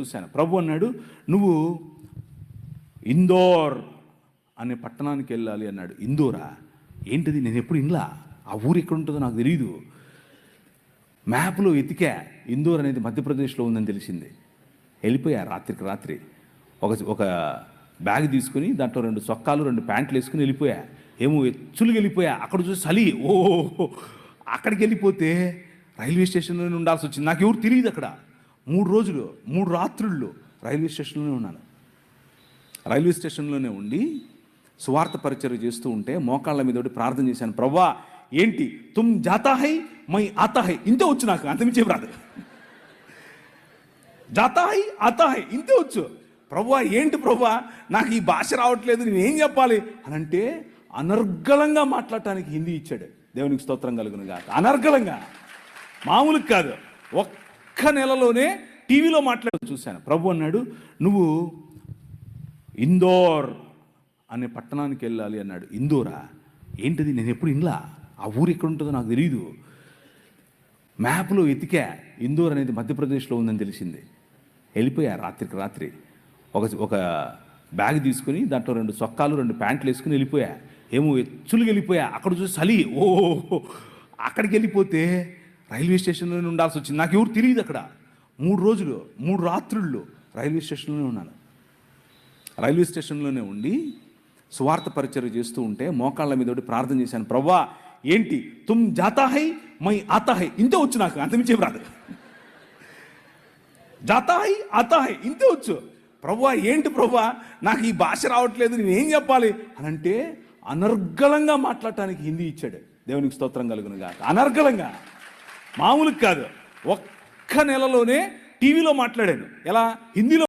చూశాను. ప్రభు అన్నాడు నువ్వు ఇందోర్ అనే పట్టణానికి వెళ్ళాలి అన్నాడు. ఇందోరా? ఏంటిది? నేను ఎప్పుడు ఇన్లా ఆ ఊరు ఎక్కడ ఉంటుందో నాకు తెలియదు మ్యాప్లో ఎతికా ఇందోర్ అనేది మధ్యప్రదేశ్లో ఉందని తెలిసింది. వెళ్ళిపోయా రాత్రికి రాత్రి. ఒక ఒక బ్యాగ్ తీసుకుని దాంట్లో రెండు సొక్కాలు రెండు ప్యాంట్లు వేసుకుని వెళ్ళిపోయా. ఏమో ఎచ్చులు వెళ్ళిపోయా. అక్కడ చూసి చలి. ఓ అక్కడికి వెళ్ళిపోతే రైల్వే స్టేషన్లోనే ఉండాల్సి వచ్చింది. నాకు ఎవరు తెలియదు అక్కడ. మూడు రోజులు మూడు రాత్రుళ్ళు రైల్వే స్టేషన్లోనే ఉన్నాను. రైల్వే స్టేషన్లోనే ఉండి సువార్త పరిచయం చేస్తూ ఉంటే మోకాళ్ళ మీద ఒకటి ప్రార్థన చేశాను. ప్రవ్వా ఏంటి? తుమ్ జాతా హై మై ఆతా హై. ఇంతే వచ్చు నాకు అంతమించే రాదు. జాతా హై ఆతా హై. ఇంతే వచ్చు. ప్రవ్వా ఏంటి ప్రవ్వా? నాకు ఈ భాష రావట్లేదు నేను ఏం చెప్పాలి? అని అంటే అనర్గళంగా మాట్లాడటానికి హిందీ ఇచ్చాడు. దేవునికి స్తోత్రం కలుగును కాదు అనర్గళంగా. మామూలుగా కాదు. ఒక్క నెలలోనే టీవీలో మాట్లాడు చూశాను. ప్రభు అన్నాడు నువ్వు ఇందోర్ అనే పట్టణానికి వెళ్ళాలి అన్నాడు. ఇందోరా? ఏంటిది? నేను ఎప్పుడు ఇంలా ఆ ఊరు ఎక్కడ ఉంటుందో నాకు తెలియదు మ్యాప్లో ఎతికా ఇందోర్ అనేది మధ్యప్రదేశ్లో ఉందని తెలిసింది. వెళ్ళిపోయా రాత్రికి రాత్రి. ఒక ఒక బ్యాగ్ తీసుకుని దాంట్లో రెండు చొక్కాలు రెండు ప్యాంట్లు వేసుకుని వెళ్ళిపోయా. ఏమో ఎచ్చులు వెళ్ళిపోయా. అక్కడ చూసి చలి ఓ అక్కడికి వెళ్ళిపోతే రైల్వే స్టేషన్లోనే ఉండాల్సి వచ్చింది. నాకు ఎవరు తెలియదు అక్కడ. మూడు రోజులు మూడు రాత్రుల్లో రైల్వే స్టేషన్లోనే ఉన్నాను. రైల్వే స్టేషన్లోనే ఉండి సువార్త పరిచయం చేస్తూ ఉంటే మోకాళ్ళ మీద ఒకటి ప్రార్థన చేశాను. ప్రవ్వా ఏంటి? తుమ్ జాతాహై మై ఆతాహై ఇంతే వచ్చు నాకు అంతమించే రాదు. జాతాహై ఆతాహై ఇంతే వచ్చు. ప్రవ్వా ఏంటి ప్రవ్వా? నాకు ఈ భాష రావట్లేదు నేనేం చెప్పాలి? అని అంటే అనర్గళంగా మాట్లాడటానికి హిందీ ఇచ్చాడు. దేవునికి స్తోత్రం కలుగును గాక అనర్గళంగా. మామూలుగా కాదు. ఒక్క నెలలోనే టీవీలో మాట్లాడాను. ఎలా? హిందీలో